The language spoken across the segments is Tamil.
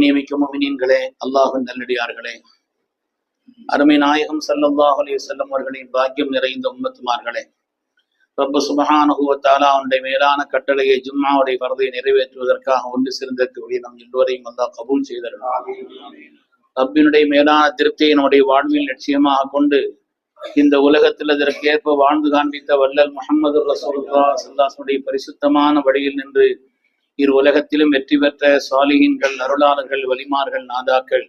கண்ணியமிக்க மோமினியன்களே அல்லாஹின் நல்லடியார்களே. அருமை நாயகம் ஸல்லல்லாஹு அலி செல்லம் அவர்களின் பாக்கியம் நிறைந்த உம்மத்துமார்களே. ரொம்ப சுபஹானஹுவத்தாலா அவனுடைய மேலான கட்டளையை ஜும்மாவுடைய பரதை நிறைவேற்றுவதற்காக ஒன்று சேர்ந்திருக்கக்கூடிய நம் எல்லோரையும் அல்லாஹ் கபூல் செய்தார்கள் ரப்பினுடைய மேலான திருப்தியை நம்முடைய வாழ்வில் லட்சியமாக கொண்டு இந்த உலகத்தில் அதற்கேற்ப வாழ்ந்து காண்பித்த வல்லல் முகமது ரசூலுல்லா சல்லாசனுடைய பரிசுத்தமான வழியில் நின்று இரு உலகத்திலும் வெற்றி பெற்ற சாலிகின்கள் அருளாளர்கள் வலிமார்கள் நாதாக்கள்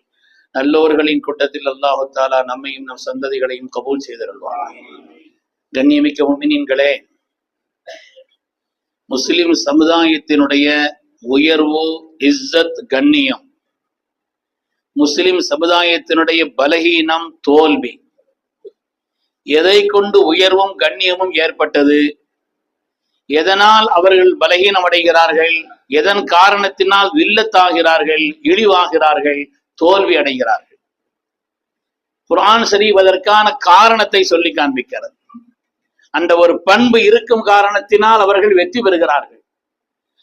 நல்லோர்களின் கூட்டத்தில் அல்லாஹு தாலா நம்மையும் நம் சந்ததிகளையும் கபூல் செய்தருள்வார் கண்ணியமிக்க முமினின்களே முஸ்லிம் சமுதாயத்தினுடைய உயர்வு இஸ்ஸத் கண்ணியம். முஸ்லிம் சமுதாயத்தினுடைய பலகீனம் தோல்வி. எதை கொண்டு உயர்வும் கண்ணியமும் ஏற்பட்டது? எதனால் அவர்கள் பலகீனம் அடைகிறார்கள் எதன் காரணத்தினால் வில்லத்தாகிறார்கள்? இழிவாகிறார்கள்? தோல்வி அடைகிறார்கள். குரான் சரிவதற்கான காரணத்தை சொல்லி காண்பிக்கிறது. அந்த ஒரு பண்பு இருக்கும் காரணத்தினால் அவர்கள் வெற்றி பெறுகிறார்கள்.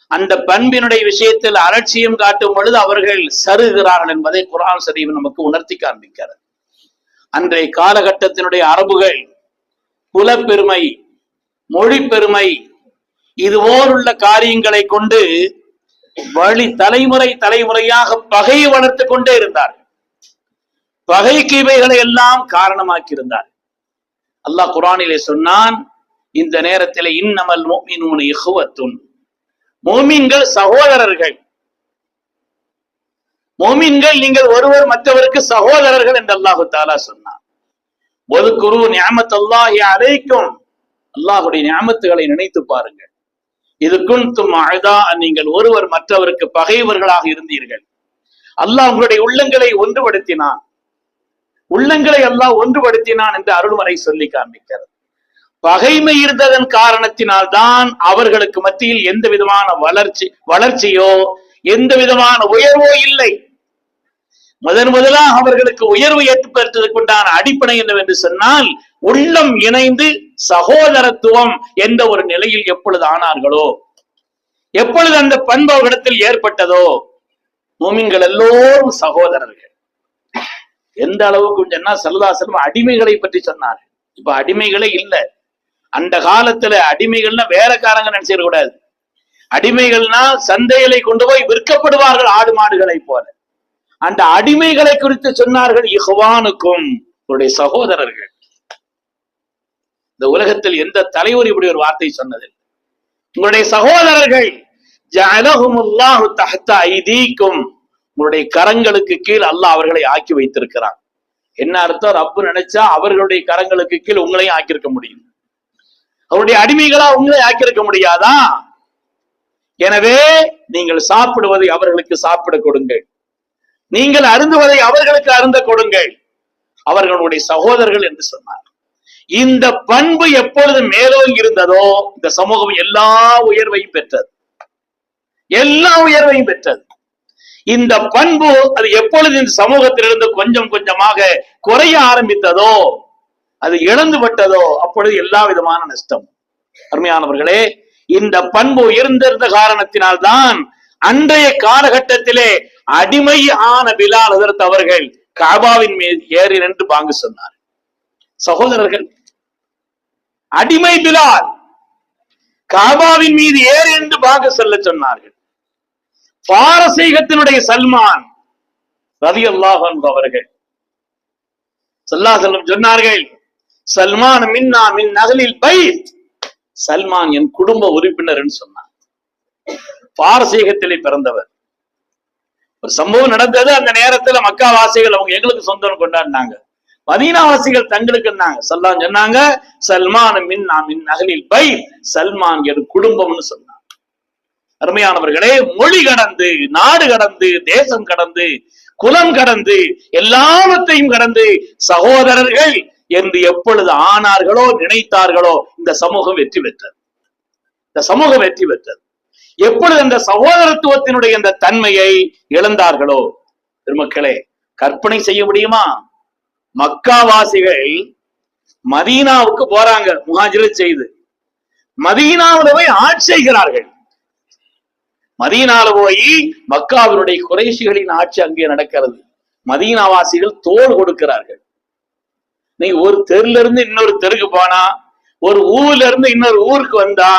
அந்த பண்பினுடைய விஷயத்தில் அலட்சியம் காட்டும் பொழுது அவர்கள் சருகிறார்கள் என்பதை குரான் சரீவ் நமக்கு உணர்த்தி காண்பிக்கிறது. அன்றைய காலகட்டத்தினுடைய அரபுகள் குலப்பெருமை மொழி பெருமை இதுபோலுள்ள காரியங்களை கொண்டு வழி தலைமுறை தலைமுறையாக பகையை வளர்த்து கொண்டே இருந்தார்கள் பகைக்கு இவைகளை எல்லாம் காரணமாக்கி இருந்தார் அல்லாஹ் குரானிலே சொன்னான் இந்த நேரத்தில் இன்னமல் மோமினூன் இஹுவத்துன். மோமின்கள் சகோதரர்கள். மோமின்கள் நீங்கள் ஒருவர் மற்றவருக்கு சகோதரர்கள் என்று அல்லாஹு தாலா சொன்னார் ஒரு குரு ஞாமத் அல்லாஹி அழைக்கும் அல்லாஹுடைய ஞாமத்துகளை நினைத்து பாருங்கள். இதுக்கும் தும் அழதா நீங்கள் ஒருவர் மற்றவருக்கு பகைவர்களாக இருந்தீர்கள். அல்லாஹ் உங்களுடைய உள்ளங்களை ஒன்றுபடுத்தினான். உள்ளங்களை அல்லாஹ் ஒன்றுபடுத்தினான் என்று அருள்மறை சொல்லி காண்பிக்கிறது. பகைமை இருந்ததன் காரணத்தினால் தான் அவர்களுக்கு மத்தியில் எந்த விதமான வளர்ச்சி வளர்ச்சியோ எந்த விதமான உயர்வோ இல்லை. முதன் முதலாக அவர்களுக்கு உயர்வு ஏற்படுத்துவதற்கு உண்டான அடிப்படை என்னவென்று சொன்னால் உள்ளம் இணைந்து சகோதரத்துவம் என்ற ஒரு நிலையில் எப்பொழுது ஆனார்களோ? எப்பொழுது அந்த பண்பு அவர்களிடத்தில் ஏற்பட்டதோ? மூமின்கள் எல்லோரும் சகோதரர்கள். எந்த அளவுக்கு சொன்னா சல்லதாசலம் அடிமைகளை பற்றி சொன்னார். இப்ப அடிமைகளே இல்லை. அந்த காலத்துல அடிமைகள்னா வேலைக்காரங்க நினைச்சிட கூடாது. அடிமைகள்னா சந்தைகளை கொண்டு போய் விற்கப்படுவார்கள் ஆடு மாடுகளை போல. அந்த அடிமைகளை குறித்து சொன்னார்கள் இஹ்வானுக்கும் உங்களுடைய சகோதரர்கள். இந்த உலகத்தில் எந்த தலைவர் இப்படி ஒரு வார்த்தை சொன்னது உங்களுடைய சகோதரர்கள் ஐதீக்கும் உங்களுடைய கரங்களுக்கு கீழ் அல்லாஹ் அவர்களை ஆக்கி வைத்திருக்கிறான். என்ன அர்த்தம்? ரப்பு நினைச்சா அவர்களுடைய கரங்களுக்கு கீழ் உங்களையும் ஆக்கியிருக்க முடியும். அவருடைய அடிமைகளா உங்களை ஆக்கியிருக்க முடியாதா? எனவே நீங்கள் சாப்பிடுவதை அவர்களுக்கு சாப்பிட கொடுங்கள். நீங்கள் அருந்துவதை அவர்களுக்கு அருந்த கொடுங்கள். அவர்களுடைய சகோதரர்கள் என்று சொன்னார். இந்த பண்பு எப்பொழுது மேலோங்கி இருந்ததோ இந்த சமூகம் எல்லா உயர்வையும் பெற்றது. எல்லா உயர்வையும் பெற்றது. இந்த பண்பு அது எப்பொழுது இந்த சமூகத்திலிருந்து கொஞ்சம் கொஞ்சமாக குறைய ஆரம்பித்ததோ அது இழந்துபட்டதோ அப்பொழுது எல்லா விதமான நஷ்டம். அருமையானவர்களே இந்த பண்பு உயர்ந்திருந்த காரணத்தினால்தான் அன்றைய காலகட்டத்திலே அடிமை ஆன பிலால் அதற்கு அவர்கள் காபாவின் மீது ஏறி நின்று பாங்கு சொன்னார். சகோதரர்கள் அடிமை பிலால் காபாவின் மீது ஏறி நின்று பாங்கு சொல்ல சொன்னார்கள். பாரசீகத்தினுடைய சல்மான் ரதி அல்லாஹன் அவர்கள் சல்லா செல்லம் சொன்னார்கள் சல்மான் மின்னா மின் நகலில் பைத். சல்மான் என் குடும்ப உறுப்பினர் சொன்னார். பாரசீகத்திலே பிறந்தவர். ஒரு சம்பவம் நடந்தது அந்த நேரத்துல மக்கா வாசிகள் அவங்க எங்களுக்கு சொந்தம் கொண்டாடினாங்க. மதீனாவாசிகள் தங்களுக்கு சல்லான் சொன்னாங்க சல்மான் மின் மின் நகலில் பை சல்மான் என் குடும்பம்னு சொன்னாங்க. அருமையானவர்களே மொழி கடந்து நாடு கடந்து தேசம் கடந்து குலம் கடந்து எல்லாவற்றையும் கடந்து சகோதரர்கள் என்று எப்பொழுது ஆனார்களோ நினைத்தார்களோ இந்த சமூகம் வெற்றி பெற்றது. இந்த சமூகம் வெற்றி பெற்றது. எப்பொழுது அந்த சகோதரத்துவத்தினுடைய இந்த தன்மையை இழந்தார்களோ? பெருமக்களே கற்பனை செய்ய முடியுமா? மக்காவாசிகள் மதீனாவுக்கு போறாங்க முகாஜிர செய்து. மதீனாவில போய் ஆட்சி செய்கிறார்கள். மதீனால போய் மக்காவினுடைய குறைஷிகளின் ஆட்சி அங்கே நடக்கிறது. மதீனாவாசிகள் தோல் கொடுக்கிறார்கள். நீ ஒரு தெருல இருந்து இன்னொரு தெருக்கு போனா ஒரு ஊர்ல இருந்து இன்னொரு ஊருக்கு வந்தா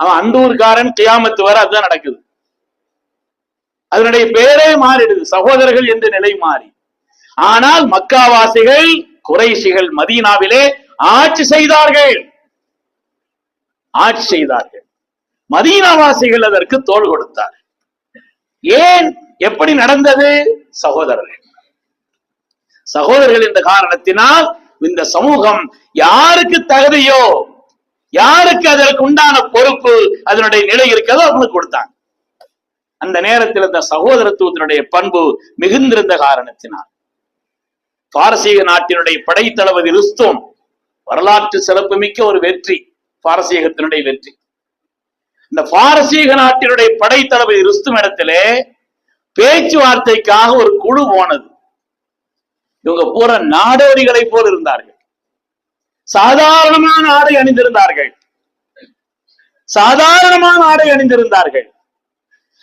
அவன் அண்டூர்காரன் கியாமத்து வர அதுதான் நடக்குது. அதனுடைய பேரே மாறிடுது சகோதரர்கள் என்ற நிலை மாறி. ஆனால் மக்காவாசிகள் குறைஷிகள் மதீனாவிலே ஆட்சி செய்தார்கள். ஆட்சி செய்தார்கள். மதீனாவாசிகள் அதற்கு தோள் கொடுத்தார் ஏன்? எப்படி நடந்தது? சகோதரர்கள். சகோதரர்கள் என்ற காரணத்தினால் இந்த சமூகம் யாருக்கு தகுதியோ யாருக்கு அதற்கு உண்டான பொறுப்பு அதனுடைய நிலை இருக்கிறதோ அவங்களுக்கு கொடுத்தாங்க. அந்த நேரத்தில் இந்த சகோதரத்துவத்தினுடைய பண்பு மிகுந்திருந்த காரணத்தினால். பாரசீக நாட்டினுடைய படைத்தளபதி ருஸ்தோம் வரலாற்று சிறப்புமிக்க ஒரு வெற்றி பாரசீகத்தினுடைய வெற்றி. இந்த பாரசீக நாட்டினுடைய படைத்தளபதி ருஸ்தும் இடத்திலே பேச்சுவார்த்தைக்காக ஒரு குழு போனது. இவங்க பூரா நாடோடிகளை போல் இருந்தார்கள். சாதாரணமான ஆடை அணிந்திருந்தார்கள். சாதாரணமான ஆடை அணிந்திருந்தார்கள்.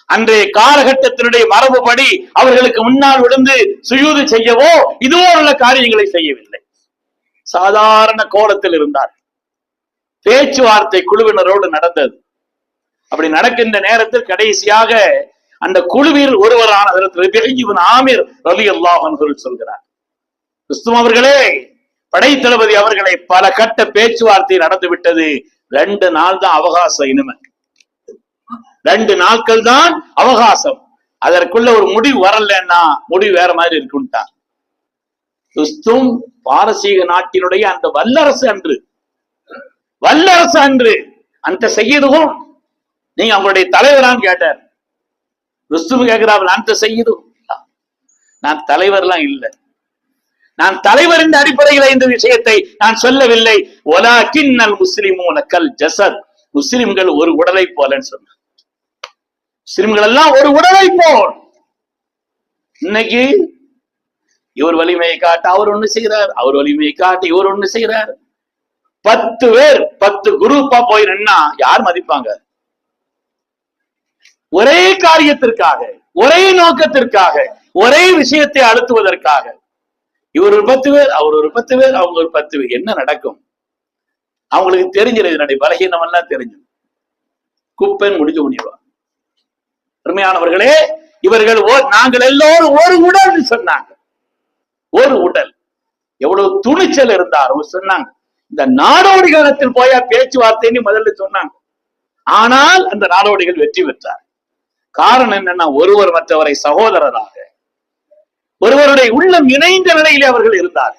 அன்றைய காலகட்டத்தினுடைய மரபுபடி அவர்களுக்கு முன்னால் விழுந்து சுயூது செய்யவோ இதுவோ உள்ள காரியங்களை செய்யவில்லை. சாதாரண கோலத்தில் இருந்தார். பேச்சுவார்த்தை குழுவினரோடு நடந்தது. அப்படி நடக்கின்ற நேரத்தில் கடைசியாக அந்த குழுவில் ஒருவரான ஆமீர் ரவி அல்லாஹ் சொல்கிறார். கிறிஸ்துவ அவர்களே படை தளபதி அவர்களை பல கட்ட பேச்சுவார்த்தை நடந்து விட்டது ரெண்டு நாள் தான் அவகாசம் இனிமே. ரெண்டு நாட்கள் தான் அவகாசம். அதற்குள்ள ஒரு முடிவு வரலன்னா முடிவு வேற மாதிரி இருக்குன்ட்டான் கிறிஸ்தும் பாரசீக நாட்டினுடைய அந்த வல்லரசு அன்று. வல்லரசு அன்று. அந்த செய்யதும் நீங்க அவங்களுடைய தலைவரான்னு கேட்டார். கிறிஸ்துவ கேட்கிறார்கள் அந்த செய்யதும் நான் தலைவர்லாம் இல்லை. நான் தலைவர் என்ற அடிப்படையில் இந்த விஷயத்தை நான் சொல்லவில்லை. ஒலா கிண்ணல் கல் ஜசத் முஸ்லிம்கள் ஒரு உடலை போலன்னு சொன்னார் முஸ்லிம்கள் எல்லாம் ஒரு உடலை போல். இன்னைக்கு இவர் வலிமையை காட்ட அவர் ஒண்ணு செய்கிறார் அவர் வலிமையை காட்ட இவர் ஒண்ணு செய்கிறார் பத்து பேர் பத்து குரூப்பா போய் நின்னா யார் மதிப்பாங்க? ஒரே காரியத்திற்காக ஒரே நோக்கத்திற்காக ஒரே விஷயத்தை அழுத்துவதற்காக இவர் ஒரு பத்து பேர் அவர் ஒரு பத்து பேர் அவங்க ஒரு பத்து பேர். என்ன நடக்கும்? அவங்களுக்கு தெரிஞ்சிடும் இதனுடைய பலகீனம் எல்லாம் தெரிஞ்சிடும். குப்பைன்னு முடிஞ்சு முடிவா அருமையானவர்களே இவர்கள் ஓ- நாங்கள் எல்லோரும் ஒரு உடல் சொன்னாங்க. ஒரு உடல். எவ்வளவு துணிச்சல் இருந்தாரோ சொன்னாங்க. இந்த நாடோடி காலத்தில் போயா பேச்சுவார்த்தைன்னு முதல்ல சொன்னாங்க. ஆனால் அந்த நாடோடிகள் வெற்றி பெற்றார் காரணம் என்னன்னா ஒருவர் மற்றவரை சகோதரராக ஒருவருடைய உள்ளம் இணைந்த நிலையிலே அவர்கள் இருந்தார்.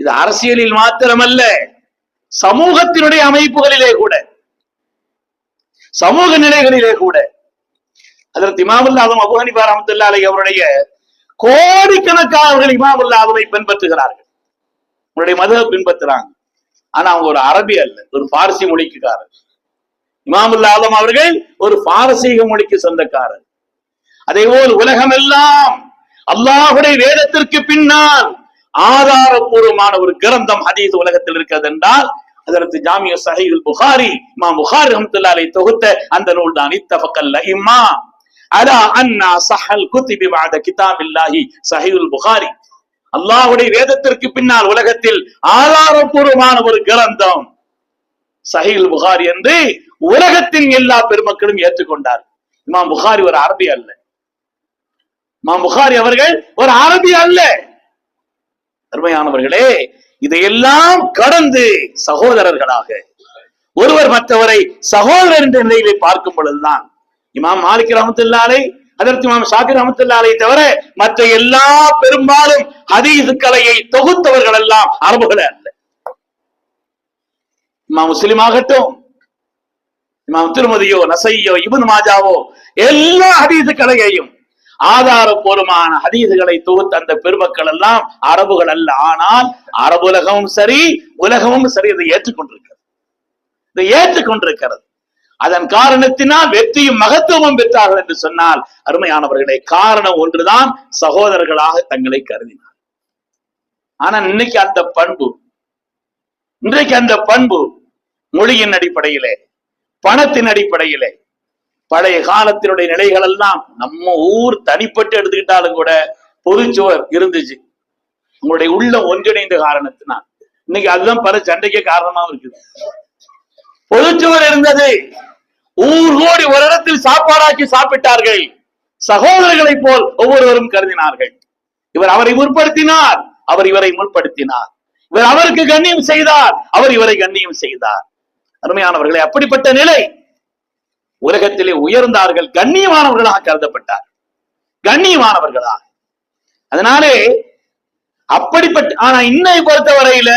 இது அரசியலில் மாத்திரமல்ல சமூகத்தினுடைய அமைப்புகளிலே கூட சமூக நிலைகளிலே கூட. அதற்கு இமாமுல்லாதம் அபு அவருடைய கோடிக்கணக்கானவர்கள் அவர்கள் ஆதமை பின்பற்றுகிறார்கள். உங்களுடைய மதத்தை பின்பற்றுறாங்க ஆனா அவங்க ஒரு அரபி அல்ல ஒரு பார்சி மொழிக்குக்காரர். இமாமுல்லா ஆதம் அவர்கள் ஒரு பாரசீக மொழிக்கு சொந்தக்காரர். அதே போல் உலகமெல்லாம் அல்லாஹுடைய வேதத்திற்கு பின்னால் ஆதாரபூர்வமான ஒரு கிரந்தம் ஹதீஸ் உலகத்தில் இருக்கிறது என்றால் அதற்கு ஜாமிய சஹீல் புகாரி மா புகாரி ரஹ்மத்துல்லாஹி தொகுத்த அந்த நூல் தான் இத்தஃபக்கல்ல இம்மா அலா அண்ணா சஹல் குத்திபி பாத கிதாபில்லாஹி சஹீல் புகாரி. அல்லாஹுடைய வேதத்திற்கு பின்னால் உலகத்தில் ஆதாரபூர்வமான ஒரு கிரந்தம் சஹீல் புகாரி என்று உலகத்தின் எல்லா பெருமக்களும் ஏற்றுக்கொண்டார் இமாம் புகாரி ஒரு அரபி அல்ல. மா புகாரி அவர்கள் ஒரு அரபி அல்ல. அருமையானவர்களே இதையெல்லாம் கடந்து சகோதரர்களாக ஒருவர் மற்றவரை சகோதரர் என்ற நிலையிலே பார்க்கும் பொழுதுதான் இமாம் மாலிக் ரமத்துல்லாலை அதற்கு இமாம் ஷாபிர் ரமத்துல்லாலை தவிர மற்ற எல்லா பெரும்பாலும் ஹதீஸ் கலையை தொகுத்தவர்கள் எல்லாம் அரபுகள் அல்ல. இமாம் முஸ்லிம் ஆகட்டும் இமாம் திருமதியோ நசையோ இபுன் மாஜாவோ எல்லா ஹதீஸ் கலையையும் ஆதாரபூர்வமான ஹதீதுகளை தொகுத்த அந்த பெருமக்கள் எல்லாம் அரபுகள் அல்ல. ஆனால் அரபுலகமும் சரி உலகமும் சரி இதை ஏற்றுக்கொண்டிருக்கிறது. இதை ஏற்றுக்கொண்டிருக்கிறது. அதன் காரணத்தினால் வெற்றியும் மகத்துவமும் பெற்றார்கள் என்று சொன்னால் அருமையானவர்களே காரணம் ஒன்றுதான் சகோதரர்களாக தங்களை கருதினார் ஆனா இன்னைக்கு அந்த பண்பு இன்றைக்கு அந்த பண்பு மொழியின் அடிப்படையிலே பணத்தின் அடிப்படையிலே பழைய காலத்தினுடைய நிலைகள் எல்லாம் நம்ம ஊர் தனிப்பட்டு எடுத்துக்கிட்டாலும் கூட பொதுச்சுவர் இருந்துச்சு. உங்களுடைய உள்ள ஒன்றிணைந்த காரணத்தினால். இன்னைக்கு அதுதான் பல சண்டைக்கு காரணமாவும் இருக்குது. பொதுச்சுவர் இருந்தது. ஊர் கோடி ஒரு இடத்தில் சாப்பாடாக்கி சாப்பிட்டார்கள். சகோதரர்களைப் போல் ஒவ்வொருவரும் கருதினார்கள். இவர் அவரை முற்படுத்தினார். அவர் இவரை முற்படுத்தினார். இவர் அவருக்கு கண்ணியம் செய்தார். அவர் இவரை கண்ணியம் செய்தார். அருமையானவர்களே அப்படிப்பட்ட நிலை உலகத்திலே உயர்ந்தார்கள் கண்ணியமானவர்களாக கருதப்பட்டார் கண்ணியமானவர்களாக. அதனாலே அப்படிப்பட்ட ஆனா இன்னை பொறுத்த வரையில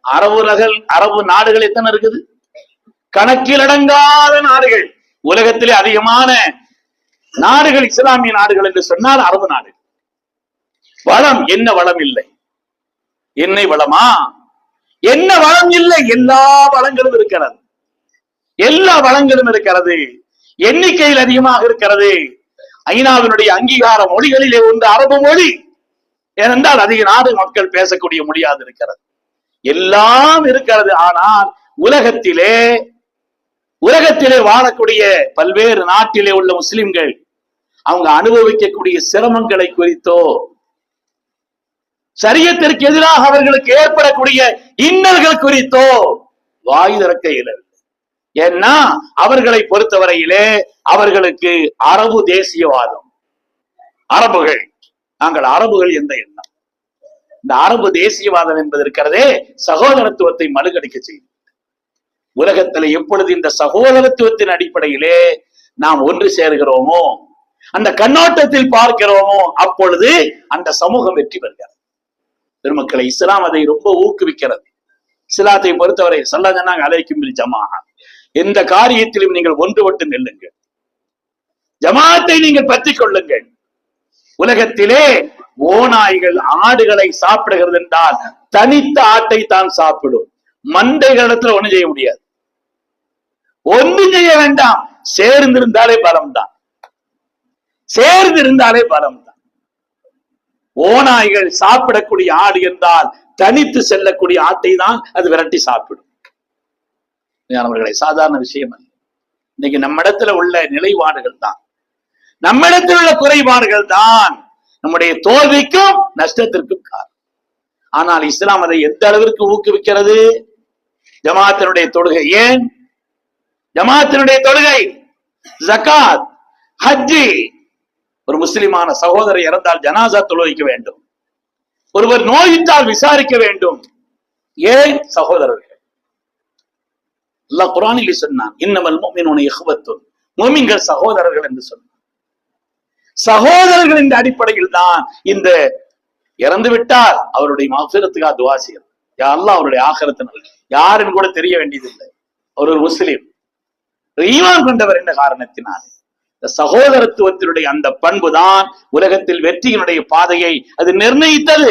அரபு ரகல் அரபு நாடுகள் எத்தனை இருக்குது? கணக்கில் அடங்காத நாடுகள். உலகத்திலே அதிகமான நாடுகள் இஸ்லாமிய நாடுகள் என்று சொன்னால் அரபு நாடு. வளம் என்ன வளம் இல்லை? என்னை வளமா? என்ன வளம் இல்லை? எல்லா வளங்களும் இருக்கிறது. எல்லா வளங்களும் இருக்கிறது. எண்ணிக்கையில் அதிகமாக இருக்கிறது. ஐநாவினுடைய அங்கீகார மொழிகளிலே ஒன்று அரபு மொழி. ஏனென்றால் அதிக நாடு மக்கள் பேசக்கூடிய மொழியாக இருக்கிறது. எல்லாம் இருக்கிறது. ஆனால் உலகத்திலே உலகத்திலே வாழக்கூடிய பல்வேறு நாட்டிலே உள்ள முஸ்லிம்கள் அவங்க அனுபவிக்கக்கூடிய சிரமங்களை குறித்தோ சரியத்திற்கு எதிராக அவர்களுக்கு ஏற்படக்கூடிய இன்னல்கள் குறித்தோ வாய் திறக்க இயலவில்லை. ஏன்னா அவர்களை பொறுத்தவரையிலே அவர்களுக்கு அரபு தேசியவாதம். அரபுகள். நாங்கள் அரபுகள் எந்த எண்ணம். இந்த அரபு தேசியவாதம் என்பது இருக்கிறதே சகோதரத்துவத்தை மழுகடிக்க செய்யும். உலகத்துல எப்பொழுது இந்த சகோதரத்துவத்தின் அடிப்படையிலே நாம் ஒன்று சேர்கிறோமோ அந்த கண்ணோட்டத்தில் பார்க்கிறோமோ அப்பொழுது அந்த சமூகம் வெற்றி பெறுகிறது. பெருமக்களை இஸ்லாம் அதை ரொம்ப ஊக்குவிக்கிறது. இஸ்லாத்தை பொறுத்தவரை சொல்ல சொன்னாங்க அலைக்கும் ஜமாஹான் எந்த காரியத்திலும் நீங்கள் ஒன்றுபட்டு நெல்லுங்கள். ஜமாத்தை நீங்கள் பற்றி கொள்ளுங்கள். உலகத்திலே ஓநாய்கள் ஆடுகளை சாப்பிடுகிறது என்றால் தனித்த ஆட்டை தான் சாப்பிடும். மண்டைகளிடத்துல ஒண்ணும் செய்ய முடியாது. ஒன்றும் செய்ய வேண்டாம். சேர்ந்திருந்தாலே பலம் தான் சேர்ந்திருந்தாலே பலம் தான் ஓநாய்கள் சாப்பிடக்கூடிய ஆடு என்றால் தனித்து செல்லக்கூடிய ஆட்டை தான் அது விரட்டி சாப்பிடும். அவர்களை சாதாரண விஷயம் அல்ல. இன்னைக்கு நம்மிடத்துல உள்ள நிலைப்பாடுகள் தான். நம்மிடத்தில் உள்ள குறைபாடுகள் தான் நம்முடைய தோல்விக்கும் நஷ்டத்திற்கும் காரணம். ஆனால் இஸ்லாம் அதை எந்த அளவிற்கு ஊக்குவிக்கிறது? ஜமாத்தினுடைய தொழுகை ஏன்? ஜமாத்தினுடைய தொழுகை ஜகாத் ஹஜ்ஜி. ஒரு முஸ்லிமான சகோதரர் இறந்தால் ஜனாசா தொழுவிக்க வேண்டும். ஒருவர் நோயிட்டால் விசாரிக்க வேண்டும். ஏன் சகோதரர்கள்? அல்லாஹ் குரானிலே சொன்னான் இன்னமல் முஃமினூன இஹ்வத்துன். மோமின்கள் சகோதரர்கள் என்று சொன்னான். சகோதரர்கள் என்ற அடிப்படையில் தான் இந்த இறந்து விட்டால் அவருடைய மகசிரத்துக்காக துவா செய்யறது யாரெல்லாம் அவருடைய ஆகரத்தினர் யாருன்னு கூட தெரிய வேண்டியதில்லை. அவர் ஒரு முஸ்லீம். ஈமான் கொண்டவர் என்ற காரணத்தினால்? இந்த சகோதரத்துவத்தினுடைய அந்த பண்பு தான் உலகத்தில் வெற்றியினுடைய பாதையை அது நிர்ணயித்தது.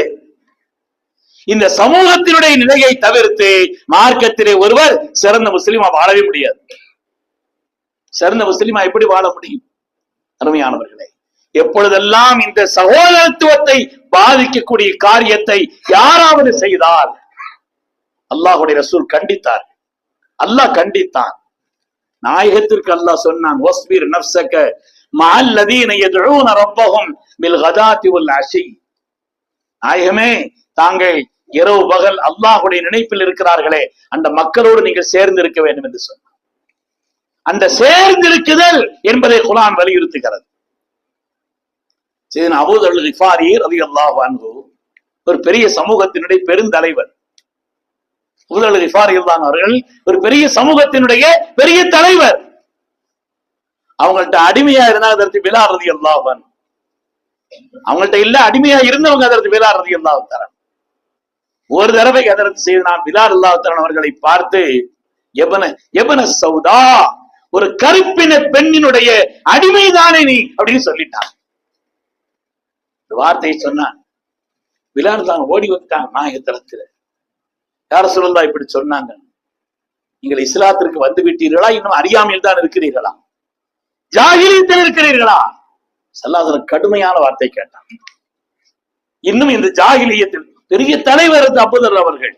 இந்த சமூகத்தினுடைய நிலையை தவிர்த்து மார்க்கத்திலே ஒருவர் சிறந்த முஸ்லிமா வாழவே முடியாது. சிறந்த முஸ்லீமா எப்படி வாழ முடியும்? அருமையானவர்களே எப்பொழுதெல்லாம் இந்த சகோதரத்துவத்தை பாதிக்கக்கூடிய காரியத்தை யாராவது செய்தால் அல்லாஹுடைய ரசூல் கண்டித்தார். அல்லாஹ் கண்டித்தான். நாயகத்திற்கு அல்லாஹ் சொன்னான் வஸ்பீர் நப்சக மல்லதீன யதுஊன ரப்பஹும் பில் கதாத்தி வல் நாயகமே தாங்கள் இரவு பகல் அல்லாஹுடைய நினைப்பில் இருக்கிறார்களே அந்த மக்களோடு நீங்கள் சேர்ந்து இருக்க வேண்டும் என்று சொன்னார். அந்த சேர்ந்திருக்குதல் என்பதை குலான் வலியுறுத்துகிறது. அல்லாஹ் ஒரு பெரிய சமூகத்தினுடைய பெருந்தலைவர். அபூதல் ரிஃபாரி அவர்கள் ஒரு பெரிய சமூகத்தினுடைய பெரிய தலைவர். அவங்கள்ட்ட அடிமையா இருந்தா அதற்கு விழா ரதி அல்லாஹன் அவங்கள்ட்ட இல்ல அடிமையா இருந்தவங்க அதற்கு விழா ரதி அல்லாஹ் தரன் ஒரு தடவை அதற்கு செய்து நான் பிலால் அல்லாஹ் அவர்களை பார்த்து எவன எவன சௌதா ஒரு கருப்பின பெண்ணினுடைய அடிமைதானே நீ? அப்படின்னு சொல்லிட்டான். வார்த்தையை சொன்னான். பிலால் தான் ஓடி வந்துட்டாங்க நாயகத்தலத்துல யார சொல்லா இப்படி சொன்னாங்க. நீங்கள் இஸ்லாத்திற்கு வந்து விட்டீர்களா? இன்னும் அறியாமையில் தான் இருக்கிறீர்களா? ஜாகிரியத்தில் இருக்கிறீர்களா? சல்லாதன கடுமையான வார்த்தை கேட்டான். இன்னும் இந்த ஜாகிலியத்தில் பெரிய தலைவர் அபுதர் அவர்கள்.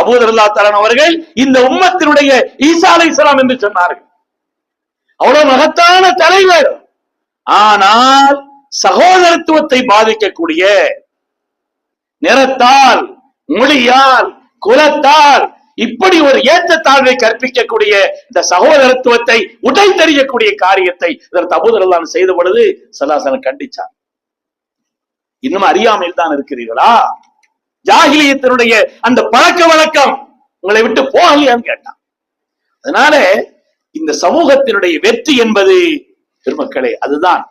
அபூதர் அல்லா தலான் அவர்கள் இந்த உம்மத்தினுடைய ஈசா அலை இஸ்லாம் என்று சொன்னார்கள். அவ்வளவு மகத்தான தலைவர். ஆனால் சகோதரத்துவத்தை பாதிக்கக்கூடிய நிறத்தால் மொழியால் குலத்தால் இப்படி ஒரு ஏற்றத்தாழ்வை கற்பிக்கக்கூடிய இந்த சகோதரத்துவத்தை உடை தெரியக்கூடிய காரியத்தை இதற்கு அபூதரெல்லாம் செய்த பொழுது சல்லாசலம் கண்டிச்சார் இன்னும் அறியாமையில் தான் இருக்கிறீர்களா? ஜாகிலியத்தினுடைய அந்த பழக்க வழக்கம் உங்களை விட்டு போகலையான்னு கேட்டான். அதனால இந்த சமூகத்தினுடைய வெற்றி என்பது பெருமக்களே அதுதான்.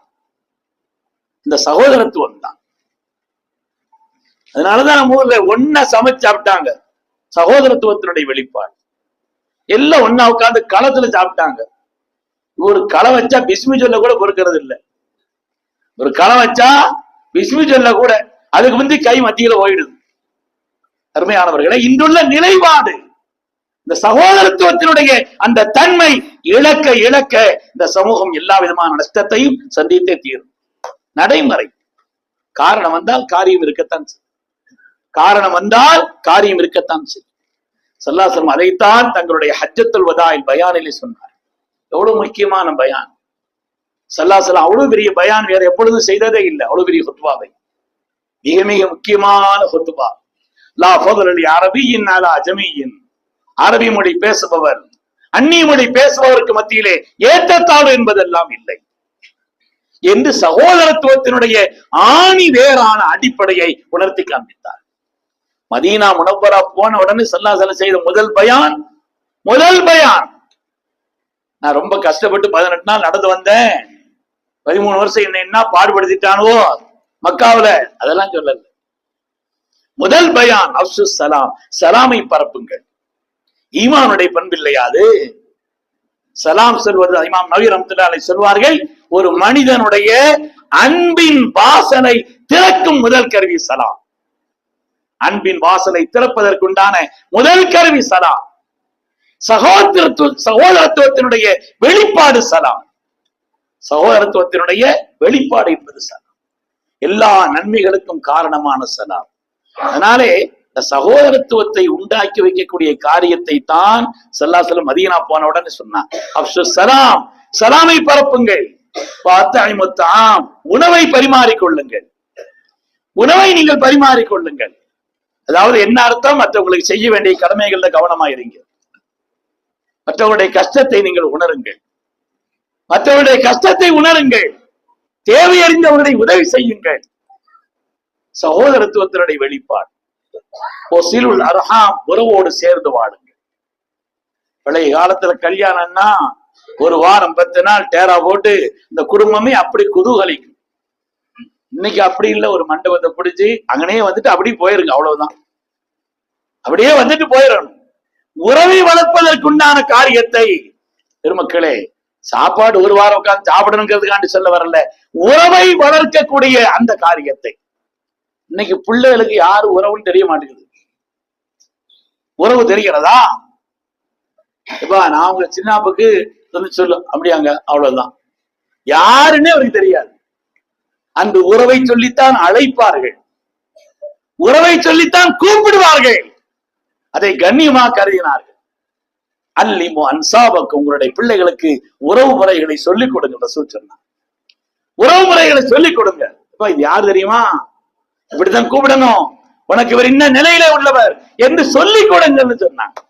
இந்த சகோதரத்துவம் தான். அதனாலதான் நம்ம ஊர்ல ஒன்னா சமைச்சு சாப்பிட்டாங்க. சகோதரத்துவத்தினுடைய வெளிப்பாடு. எல்லாம் ஒன்னா உட்கார்ந்து களத்துல சாப்பிட்டாங்க. ஒரு களை வச்சா பிஸ்மி சொல்ல கூட பொறுக்கிறது இல்ல. ஒரு களை வச்சா பிஸ்மி சொல்ல கூட அதுக்கு முந்தி கை மத்தியில போயிடுது. அருமையானவர்களை இன்றுள்ள நிலைப்பாடு இந்த சகோதரத்துவத்தினுடைய அந்த தன்மை இழக்க இழக்க இந்த சமூகம் எல்லா விதமான நஷ்டத்தையும் சந்தித்தே தீரும். நடைமுறை. காரணம் வந்தால் காரியம் இருக்கத்தான் செய்யும். காரணம் வந்தால் காரியம் இருக்கத்தான் செய்யும். சல்லாசலம் அதைத்தான் தங்களுடைய ஹஜ்ஜத்துல் வதாயில் பயானிலே சொன்னார். எவ்வளவு முக்கியமான பயான். சல்லாசலம் அவ்வளவு பெரிய பயான் வேற எப்பொழுதும் செய்ததே இல்லை. அவ்வளவு பெரிய ஹொத்துவாவை மிக மிக முக்கியமான ஹொத்துவா லா ஃபதலி அரபியின் அலா அஜமியின் அரபி மொழி பேசுபவர் அந்நிய மொழி பேசுபவருக்கு மத்தியிலே ஏற்றத்தாழ்வு என்பதெல்லாம் இல்லை. என்று சகோதரத்துவத்தினுடைய ஆணி வேறான அடிப்படையை உணர்த்தி காண்பித்தார். மதீனா முனவரா போன உடனே சல்லாசல செய்த முதல் பயான் முதல் பயான். நான் ரொம்ப கஷ்டப்பட்டு பதினெட்டு நாள் நடந்து வந்தேன். பதிமூணு வருஷம் என்ன என்ன பாடுபடுத்திட்டானோ? மக்காவில. அதெல்லாம் சொல்லல. முதல் பயான் அப்சு சலாம். சலாமை பரப்புங்கள். ஈமானுடைய பண்பில்லையா அது? சலாம் சொல்வது இமாம் நவீர் ரஹ்மத்துல்லாஹி சொல்வார்கள் ஒரு மனிதனுடைய அன்பின் வாசனை திறக்கும் முதல் கருவி சலாம். அன்பின் வாசலை திறப்பதற்குண்டான முதல் கருவி சலாம். சகோதரத்துவ சகோதரத்துவத்தினுடைய வெளிப்பாடு சலாம். சகோதரத்துவத்தினுடைய வெளிப்பாடு என்பது சலாம். எல்லா நன்மைகளுக்கும் காரணமான சலாம். அதனாலே இந்த சகோதரத்துவத்தை உண்டாக்கி வைக்கக்கூடிய காரியத்தை தான் செல்லாசலம் மதீனா போன உடனே சொன்னான். அப்சு சலாம் சலாமை பரப்புங்கள். பார்த்தாம் உணவை பரிமாறிக்கொள்ளுங்கள். உணவை நீங்கள் பரிமாறிக்கொள்ளுங்கள். அதாவது என்ன அர்த்தம்? மற்றவங்களுக்கு செய்ய வேண்டிய கடமைகள்ல கவனமா இருங்க. மற்றவருடைய கஷ்டத்தை நீங்கள் உணருங்கள். மற்றவருடைய கஷ்டத்தை உணருங்கள். தேவை அறிந்தவர்களை உதவி செய்யுங்கள். சகோதரத்துவத்தினுடைய வெளிப்பாடு. ஒசிலுல் அர்ஹாம் உறவோடு சேர்ந்து வாழுங்கள். பழைய காலத்துல கல்யாணம்னா ஒரு வாரம் பத்து நாள் டேரா போட்டு இந்த குடும்பமே அப்படி குதூகலிக்கும். இன்னைக்கு அப்படி இல்ல ஒரு மண்டபத்தை பிடிச்சி அங்கனே வந்துட்டு அப்படியே போயிருங்க அவ்வளவுதான். அப்படியே வந்துட்டு போயிடணும். உறவை வளர்ப்பதற்குண்டான காரியத்தை பெருமக்களே சாப்பாடு ஒரு வாரம் உட்கார்ந்து சாப்பிடணுங்கிறதுக்காண்டி சொல்ல வரல. உறவை வளர்க்கக்கூடிய அந்த காரியத்தை. இன்னைக்கு பிள்ளைகளுக்கு யாரு உறவுன்னு தெரிய மாட்டேங்குது. உறவு தெரிகிறதா? இப்ப நான் உங்க சின்னாப்புக்கு சொல்லி சொல்லு. அப்படியாங்க அவ்வளவுதான். யாருன்னே அவருக்கு தெரியாது. அந்த உறவை சொல்லித்தான் அழைப்பார்கள். உறவை சொல்லித்தான் கூப்பிடுவார்கள். அதை கண்ணியமா கருதினார்கள். அல்லிமோ அன்சாபக்கு உங்களுடைய பிள்ளைகளுக்கு உறவு முறைகளை சொல்லிக் கொடுங்க ரசூல் சொன்னார் உறவு முறைகளை சொல்லிக் கொடுங்க. இப்ப இது யார் தெரியுமா? இப்படிதான் கூப்பிடணும். உனக்கு இவர் இன்ன நிலையில உள்ளவர் என்று சொல்லிக் கொடுங்கன்னு சொன்னாங்க.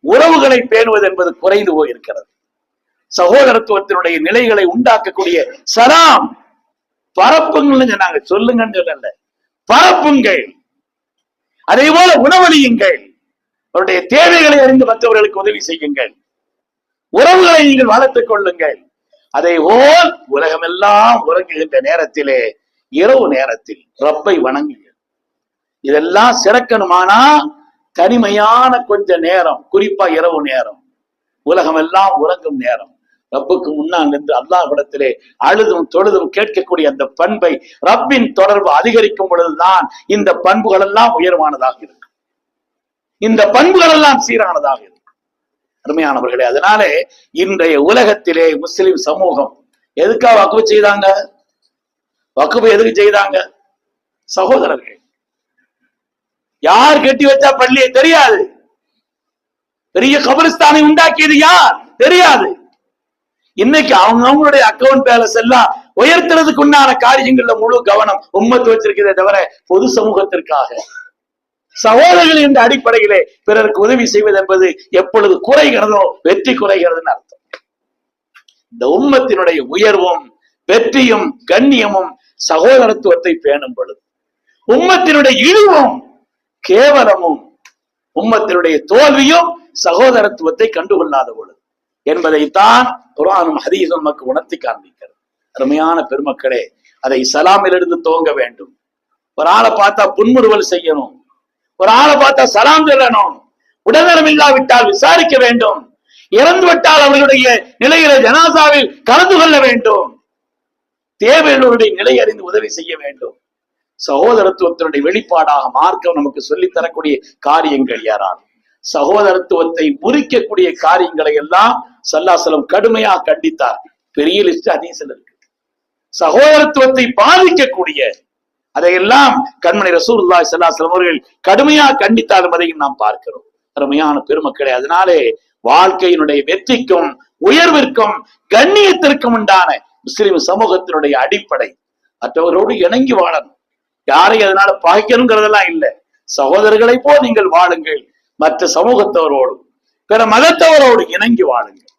உறவுகளை பேணுவது என்பது குறைந்து போயிருக்கிறது. சகோதரத்துவத்தினுடைய நிலைகளை உண்டாக்கக்கூடிய சலாம். பரப்புங்கள்னு சொன்னாங்க. சொல்லுங்கன்னு சொல்லல. பரப்புங்கள். அதே போல உணவளியுங்கள். அவருடைய தேவைகளை அறிந்து மற்றவர்களுக்கு உதவி செய்யுங்கள். உறவுகளை நீங்கள் வளர்த்துக் கொள்ளுங்கள். அதை போல் உலகமெல்லாம் உறங்குகின்ற நேரத்திலே இரவு நேரத்தில் ரப்பை வணங்குங்கள். இதெல்லாம் சிறக்கணுமானா தனிமையான கொஞ்ச நேரம் குறிப்பா இரவு நேரம். உலகம் எல்லாம் உறங்கும் நேரம். ரப்புக்கு முன்னால் நின்று அல்லாஹிடத்திலே அழுதும் தொழுதும் கேட்கக்கூடிய அந்த பண்பை ரப்பின் தொடர்பு அதிகரிக்கும் பொழுதுதான் இந்த பண்புகள் எல்லாம் உயர்வானதாக இருக்கும். இந்த பண்புகள் எல்லாம் சீரானதாக இருக்கும் அருமையானவர்களே அதனாலே இன்றைய உலகத்திலே முஸ்லிம் சமூகம் எதுக்காக வக்குவு செய்தாங்க? வக்குவு எதுக்கு செய்தாங்க? சகோதரர்கள். யார் கட்டி வச்சா பள்ளியை தெரியாது? பெரிய கபரிஸ்தானை உண்டாக்கியது யார்? தெரியாது. இன்னைக்கு அவங்க அவங்களுடைய அக்கௌண்ட் பேலன்ஸ் எல்லாம் உயர்த்துறதுக்கு உண்டான காரியங்கள்ல முழு கவனம் உம்மத்து வச்சிருக்கிறதே தவிர பொது சமூகத்திற்காக. சகோதரர்கள் என்ற அடிப்படையிலே பிறருக்கு உதவி செய்வது என்பது எப்பொழுது குறைகிறதோ வெற்றி குறைகிறதுன்னு அர்த்தம். இந்த உம்மத்தினுடைய உயர்வும் வெற்றியும் கண்ணியமும் சகோதரத்துவத்தை பேணும் பொழுது உம்மத்தினுடைய இழிவும் கேவலமும் உம்மத்தினுடைய தோல்வியும் சகோதரத்துவத்தை கண்டுகொள்ளாத பொழுது என்பதைத்தான் குரானும் ஹதீஸும் நமக்கு உணர்த்தி காண்பிக்கிறது. அருமையான பெருமக்களே அதை சலாமிலிருந்து துவங்க வேண்டும். ஒரு ஆளை பார்த்தா புன்முறுவல் செய்யணும். ஒரு ஆளை பார்த்தா சலாம் சொல்லணும். உடல்நலம் இல்லாவிட்டால் விசாரிக்க வேண்டும். இறந்து விட்டால் அவர்களுடைய நிலையில ஜனாசாவில் கலந்து கொள்ள வேண்டும். தேவையுள்ளவருடைய நிலை அறிந்து உதவி செய்ய வேண்டும். சகோதரத்துவத்தினுடைய வெளிப்பாடாக மார்க்கம் நமக்கு சொல்லித்தரக்கூடிய காரியங்கள் யாரால்? சகோதரத்துவத்தை முறிக்கக்கூடிய காரியங்களை எல்லாம் சல்லாசலம் கடுமையா கண்டித்தார். பெரிய லிஸ்ட் அதீசல் இருக்கு சகோதரத்துவத்தை பாதிக்கக்கூடிய அதையெல்லாம் கண்மணி ரசூல்லா ஸல்லல்லாஹு அவர்கள் கடுமையா கண்டித்தார் என்பதையும் நாம் பார்க்கிறோம். அருமையான பெருமக்களே அதனாலே வாழ்க்கையினுடைய வெற்றிக்கும் உயர்விற்கும் கண்ணியத்திற்கும் உண்டான முஸ்லிம் சமூகத்தினுடைய அடிப்படை. மற்றவரோடு இணங்கி வாழணும். யாரை அதனால பகைக்கணுங்கிறதெல்லாம் இல்லை. சகோதரர்களை போல் நீங்கள் வாழுங்கள். மற்ற சமூகத்தவரோடு பிற மதத்தவரோடு இணங்கி வாழுங்கள்.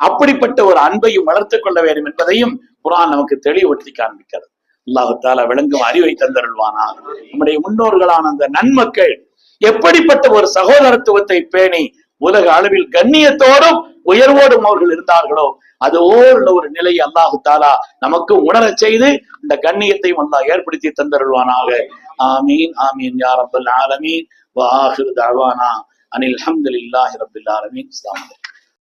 அப்படிப்பட்ட ஒரு அன்பையும் வளர்த்துக் கொள்ள வேண்டும் என்பதையும் குரான் நமக்கு தெளிவுபடுத்தி காண்பிக்கிறது. அல்லாஹு விளங்கும் அறிவை தந்தருள்வானா? நம்முடைய முன்னோர்களான அந்த நன்மக்கள் எப்படிப்பட்ட ஒரு சகோதரத்துவத்தை பேணி உலக அளவில் கண்ணியத்தோடும் உயர்வோடும் அவர்கள் இருந்தார்களோ அது ஓர் ஒரு நிலை அல்லாஹு தாலா நமக்கு உணரச் செய்து இந்த கண்ணியத்தையும் அல்லாஹ் ஏற்படுத்தி தந்தருள்வானாக. ஆமீன் ஆமீன் யார் அப்துல் ஆலமீன். வாஹிர் தாழ்வானா அனில் ஹம்துலில்லாஹி ரப்பில் ஆலமீன். அஸ்ஸலாமு